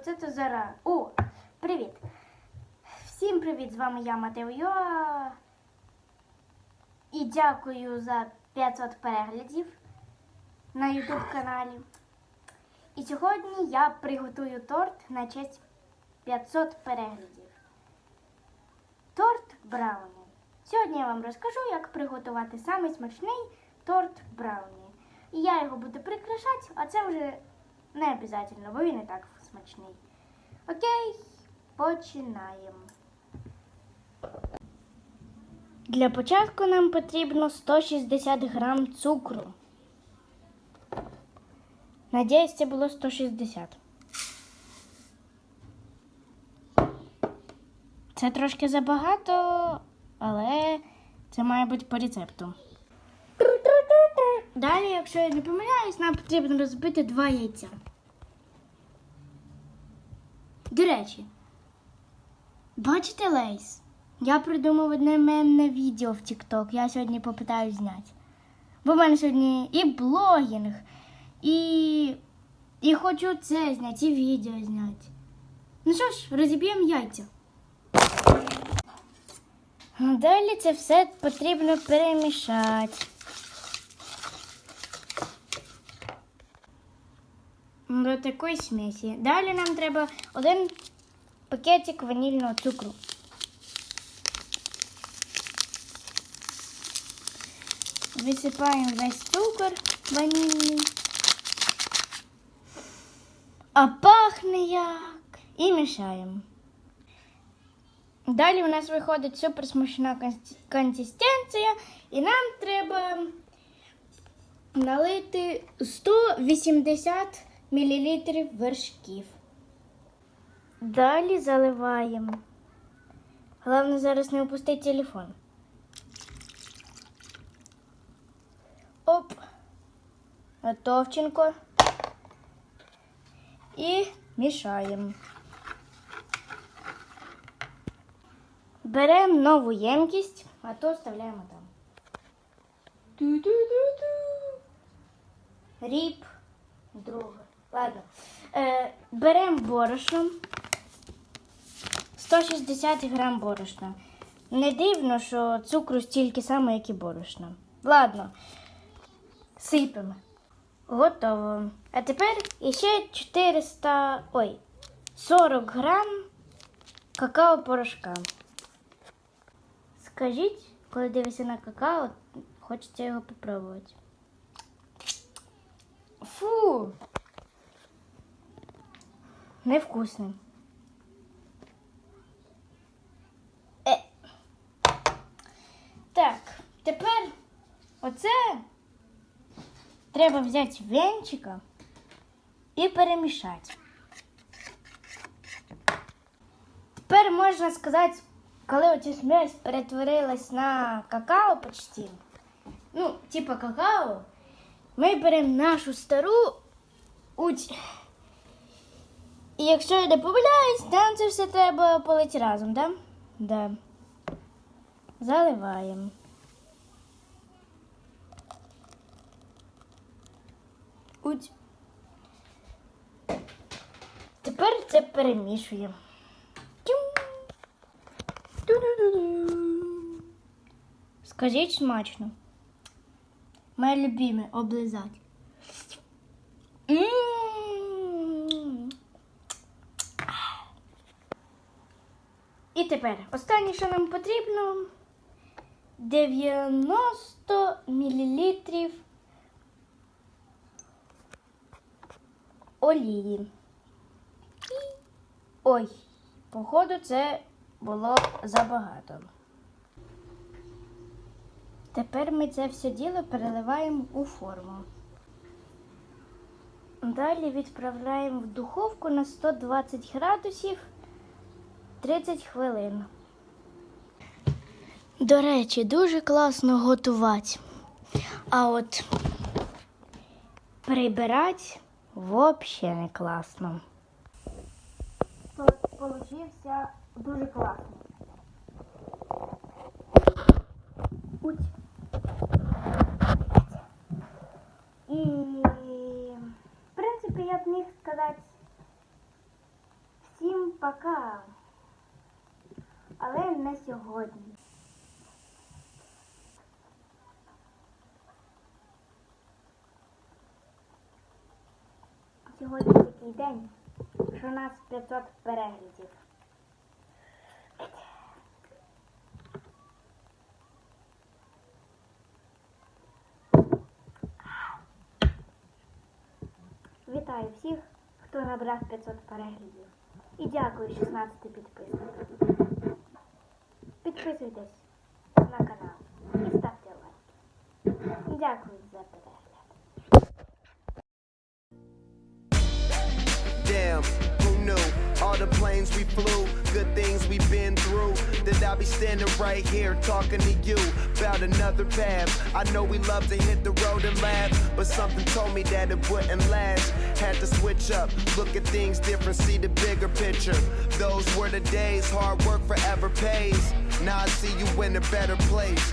оце то зара. О, привіт! Всім привіт! З вами я Матео Йоа. І дякую за 500 переглядів на YouTube каналі. І сьогодні я приготую торт на честь 500 переглядів. Торт Брауні. Сьогодні я вам розкажу, як приготувати самий смачний торт Брауні. І я його буду прикрашати, а це вже не обов'язково, бо він і так смачний. Окей, починаємо. Для початку нам потрібно 160 грам цукру. Надіюсь, це було 160. Це трошки забагато, але це має бути по рецепту. Далі, якщо я не помиляюсь, нам потрібно розбити два яйця. До речі, бачите лейс? Я придумав одне мемне відео в TikTok. Я сьогодні попитаю зняти. Бо в мене сьогодні і блогінг, і, і хочу це зняти, і відео зняти. Ну що ж, розіб'ємо яйця. Далі це все потрібно перемішати. До такої смесі. Далі нам треба один пакетик ванільного цукру. Висипаємо весь цукор ванільний. А пахне як. І мішаємо. Далі у нас виходить суперсмачна консистенція, і нам треба налити 180 мл вершків. Далі заливаємо. Головне зараз не опустити телефон. Оп. Готовченко. І мішаємо. Беремо нову ємкість, а то вставляємо там. Ту-ду-ду-ду. Ріп. Друге. Ладно. Е, беремо борошно. 160 грам борошна. Не дивно, що цукру стільки само, як і борошна. Ладно. Сипемо. Готово. А тепер іще 400. Ой, 40 грам какао порошка. Скажіть, коли дивишся на какао, хочеться його попробувати. Фу. Невкусний. Е. Так, тепер оце треба взяти венчика і перемішати. Тепер можна сказати, коли оця смесь перетворилась на какао почти, ну, типа какао, ми беремо нашу стару уть. І якщо я не помиляюсь, нам це все треба полити разом, да? Да. Заливаємо. Уть. Тепер це перемішуємо. Скажіть смачно. Моє любиме облизати. М. І тепер останнє, що нам потрібно 90 мл олії. Ой, походу, це було забагато. Тепер ми це все діло переливаємо у форму. Далі відправляємо в духовку на 120 градусів 30 хвилин. До речі, дуже класно готувати. А от прибирати взагалі не класно. Получився дуже класно. Уть. І, в принципі, я б міг сказати, Всім пока. Але не сьогодні. Сьогодні такий день, що у нас 500 переглядів. Вітаю всіх, хто набрав 500 переглядів. І дякую 16 підписникам. Підписуйтесь на канал і ставте лайки. Дякую за перегляд. Damn, who knew? All the planes we flew, good things we've been through. That I'll be standing right here talking to you about another path. I know we love to hit the road and laugh, but something told me that it wouldn't last. Had to switch up, look at things different, see the bigger picture. Those were the days, hard work forever pays. Now I see you in a better place.